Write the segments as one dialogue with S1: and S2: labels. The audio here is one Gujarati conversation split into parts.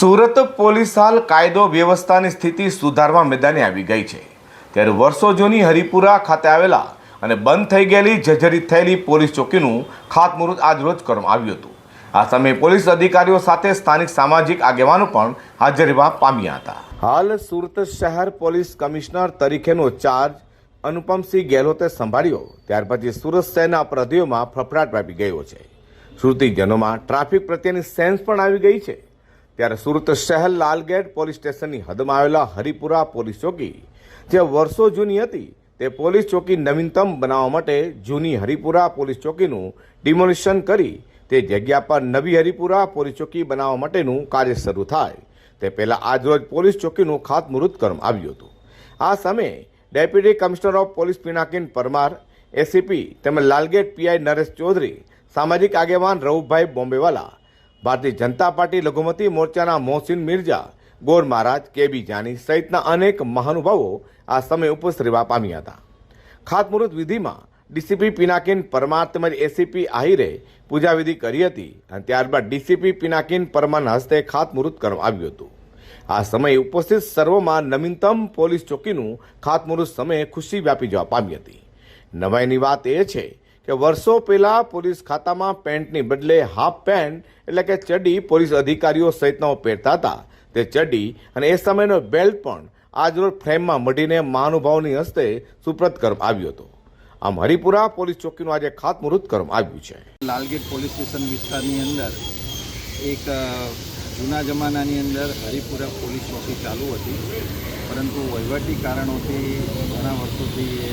S1: સુરત પોલીસ હાલ કાયદો વ્યવસ્થાની સ્થિતિ સુધારવા મેદાને આવી ગઈ છે. ત્યારે વર્ષો જૂની હરિપુરા ખાતે આવેલા અને બંધ થઈ ગયેલી જર્જરિત થયેલી પોલીસ ચોકીનું ખાતમુહૂર્ત આજરોજ કરવામાં આવ્યું હતું. આ સમયે પોલીસ અધિકારીઓ સાથે સ્થાનિક સામાજિક આગેવાનો પણ હાજર રહેવા પામ્યા હતા. હાલ સુરત શહેર પોલીસ કમિશનર તરીકેનો ચાર્જ અનુપમસિંહ ગેહલોતે સંભાળ્યો. ત્યાર પછી સુરત શહેરના અપરાધીઓમાં ફફડાટ વ્યાપી ગયો છે. શ્રુતિજનોમાં ટ્રાફિક પ્રત્યેની સેન્સ પણ આવી ગઈ છે. ત્યારે સુરત શહેર લાલગેટ પોલીસ સ્ટેશનની હદમાં આવેલા હરિપુરા પોલીસ ચોકી, જે વર્ષો જૂની હતી, તે પોલીસ ચોકી નવીનતમ બનાવવા માટે જૂની હરિપુરા પોલીસ ચોકીનું ડિમોલિશન કરી તે જગ્યા પર નવી હરિપુરા પોલીસ ચોકી બનાવવા માટેનું કાર્ય શરૂ થાય. તે પહેલાં આજરોજ પોલીસ ચોકીનું ખાતમુહૂર્ત કરવામાં આવ્યું હતું. આ સમયે deputy commissioner of police Pinakin Parmar, ACP તેમજ લાલગેટ પીઆઈ નરેશ ચૌધરી, સામાજિક આગેવાન રવુભાઈ બોમ્બેવાલા ભારતીય જનતા પાર્ટી લઘુમતી મોરચાના મોહસિન મિર્જા, ગોર મહારાજ, કેબી જાની સહિતના અનેક મહાનુભાવો આ સમયે ઉપસ્થિત રહેવા પામ્યા હતા. ખાતમુહૂર્ત વિધિમાં ડીસીપી પિનાકિન પરમાર તેમજ એસીપી આહિરે પૂજાવિધિ કરી હતી અને ત્યારબાદ ડીસીપી પિનાકિન પરમારના હસ્તે ખાતમુહૂર્ત કરવામાં આવ્યું હતું. આ સમયે ઉપસ્થિત સર્વમાં નવીનતમ પોલીસ ચોકીનું ખાતમુહૂર્ત સમયે ખુશી વ્યાપી જવા પામી હતી. નવાઈની વાત એ છે કે વર્ષો પહેલા પોલીસ ખાતામાં પેન્ટની બદલે હાફ પેન્ટ એટલે કે ચડી પોલીસ અધિકારીઓ સહિતનાઓ પહેરતા હતા. તે ચડી અને એ સમયનો બેલ્ટ પણ આજરોજ ફ્રેમમાં મઢીને મહાનુભાવની હસ્તે સુપ્રત કરવામાં આવ્યો હતો. આમ હરિપુરા પોલીસ ચોકીનું આજે ખાતમુહૂર્ત કરવામાં આવ્યું છે.
S2: લાલગેટ પોલીસ સ્ટેશન વિસ્તારની અંદર એક જૂના જમાનાની અંદર હરિપુરા પોલીસ ચોકી ચાલુ હતી. પરંતુ વહીવટી કારણોથી ઘણા વર્ષોથી એ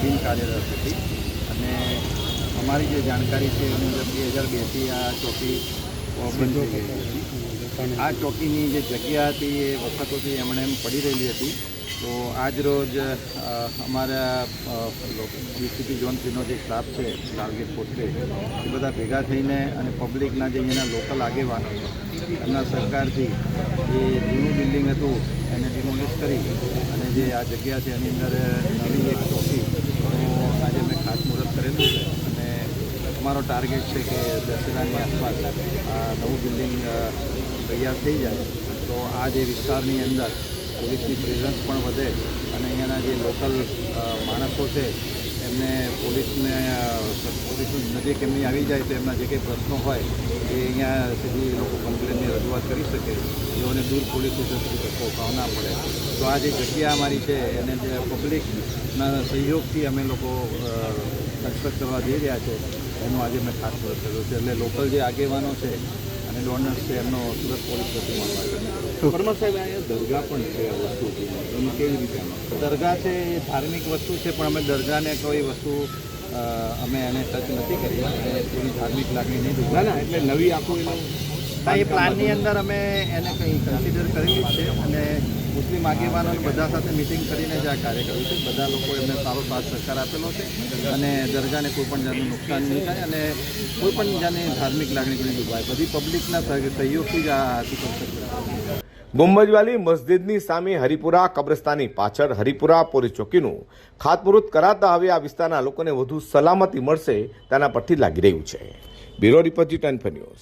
S2: બિનકાર્યરત હતી. અને અમારી જે જાણકારી છે એની અંદર બે હજાર બેથી આ ચોકી બંધ થઈ ગઈ હતી. આ ચોકીની જે જગ્યા હતી એ વખતોથી એમણે એમ પડી રહેલી હતી. તો આજ રોજ અમારા ડીસીપી ઝોન થ્રીનો જે સ્ટાફ છે ટાર્ગેટ પોતે એ બધા ભેગા થઈને અને પબ્લિકના જે અહીંયાના લોકલ આગેવાનો છે એમના સરકારથી જે જૂનું બિલ્ડિંગ હતું એને ડિમોલિશ કરી અને જે આ જગ્યા છે એની અંદર નવી એક ચોકી ખાતમુહૂર્ત કરેલું છે અને અમારો ટાર્ગેટ છે કે દસરાની આસપાસ આ નવું બિલ્ડિંગ તૈયાર થઈ જાય. તો આ જે વિસ્તારની અંદર પોલીસની પ્રેઝન્સ પણ વધે અને અહીંયાના જે લોકલ માણસો છે એમને પોલીસને, પોલીસની નજીક એમની આવી જાય તો એમના જે કંઈ પ્રશ્નો હોય, એ અહીંયા સુધી લોકો કમ્પ્લેનની રજૂઆત કરી શકે. તેઓને દૂર પોલીસ સ્ટેશન સુધી ધક્કો ના પડે. તો આ જે જગ્યા અમારી છે, એને જે પબ્લિકના સહયોગથી અમે લોકો કન્સ્ટ્રક્ટ કરવા જઈ રહ્યા છે, એનું આજે મેં ખાસ કર્યો છે. એટલે લોકલ જે આગેવાનો છે ડોનર્સ છે એમનો સુરત પોલીસ આભાર
S3: પરમાર અહીંયા દરગાહ પણ છે વસ્તુ એનું કેવી રીતે
S2: દરગાહ છે એ ધાર્મિક વસ્તુ છે, પણ અમે દરગાહને કોઈ વસ્તુ અમે એને ટચ નથી કરી. એની ધાર્મિક લાગણી નહીં
S3: ના ના, એટલે નવી આખું એનું
S2: હા એ પ્લાનની અંદર અમે એને કંઈ કન્સિડર કરી છે અને મુસ્લિમ આગેવાનો બધા સાથે મિટિંગ કરીને જે આ કાર્ય કર્યું છે, બધા લોકો એમને સારો સાથ સહકાર આપેલો છે અને દરગાહને કોઈ પણ જાતનું નુકસાન નહીં થાય અને કોઈ પણ જાતની ધાર્મિક લાગણી નહીં દુભાય બધી પબ્લિકના સહ- સહયોગથી જ આ
S1: ગુંબજવાલી મસ્જિદની સામે હરિપુરા કબ્રસ્તાની પાછળ હરિપુરા પોલીસ ચોકીનું ખાતમુહૂર્ત કરાતા હવે આ વિસ્તારના લોકોને વધુ સલામતી મળશે તેના પરથી લાગી રહ્યું છે. Bureau report news.